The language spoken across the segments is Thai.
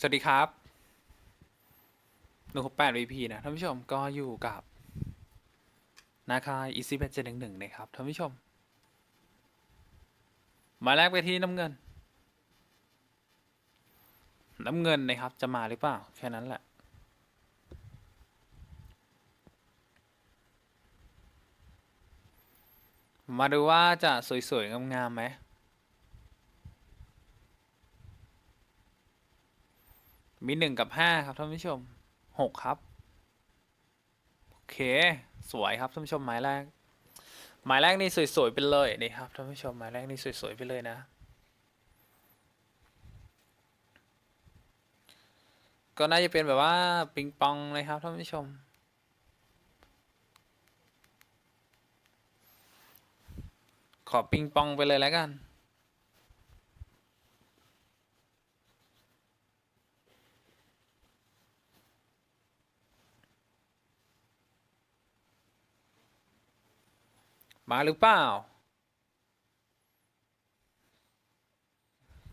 สวัสดีครับหนึ่งหกแปด VP นะท่านผู้ชมก็อยู่กับนาคาย Easy Bet 7 1 1นะครับท่านผู้ชม มาแรกไปที่น้ำเงิน น้ำเงินนะครับจะมาหรือเปล่า แค่นั้นแหละมาดูว่าจะสวยๆงามๆไหม มีหนึ่งกับห้าครับท่านผู้ชมหกครับ โอเค สวยครับท่านผู้ชมหมายแรก หมายแรกนี่สวยๆไปเลยนี่ครับท่านผู้ชมหมายแรกนี่สวยๆไปเลยนะ ก็น่าจะเป็นแบบว่าปิงปองนะครับท่านผู้ชมขอปิงปองไปเลยแล้วกัน มาหรือเปล่า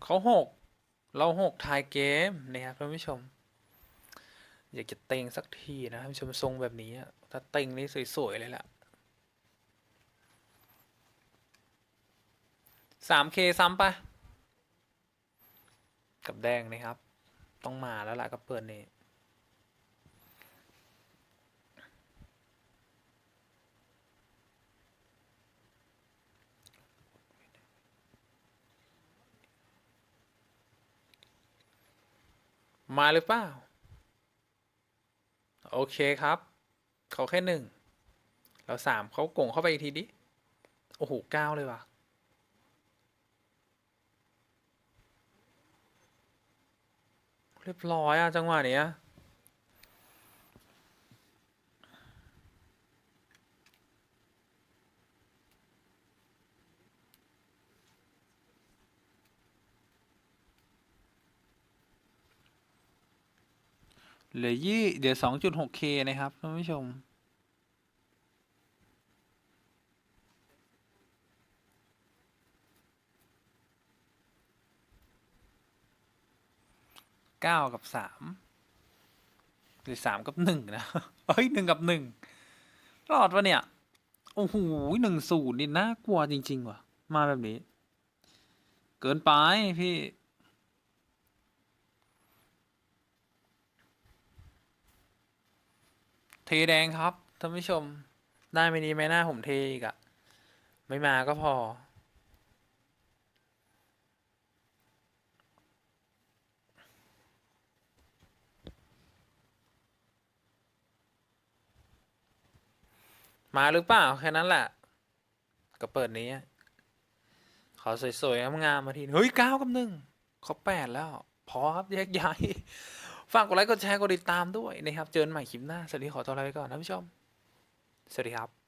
เขาหกเราหกทายเกมนะครับท่านผู้ชม อยากจะเต็งสักทีนะท่านผู้ชมทรงแบบนี้ ถ้าเต็งนี่สวย ๆ เลยล่ะสามเคซ้ำปะกับแดงนะครับ ต้องมาแล้วล่ะกับเปิดนี่ มาหรือเปล่า โอเคครับ เขาแค่หนึ่งแล้วสามเขาโก่งเข้าไปอีกทีดิ โอ้โหเก้าเลยว่ะ เรียบร้อยอะจังหวะเนี้ย เหลือยี่เดี๋ยวสองจุดหกเคนะครับท่านผู้ชม เก้ากับสามหรือสามกับหนึ่งนะ เฮ้ยหนึ่งกับหนึ่งรอดวะเนี่ย โอ้โหหนึ่งศูนย์นี่น่ากลัวจริง ๆ ว่ะ มาแบบนี้ เกินไปพี่ เทแดงครับท่านผู้ชมได้ไม่ดีไหมหน้าผมเทอีกอะไม่มาก็พอ มาหรือเปล่า แค่นั้นแหละ ก็เปิดนี้ ขอสวยๆงามๆมาทีเฮ้ยเก้ากับหนึ่งเขาแปดแล้ว พอครับแยกย้าย ฝากกดไลค์กดแชร์กดติดตามด้วยนะครับ เจอกันใหม่คลิปหน้า สวัสดีขอตัวลาไปก่อนท่านผู้ชม สวัสดีครับ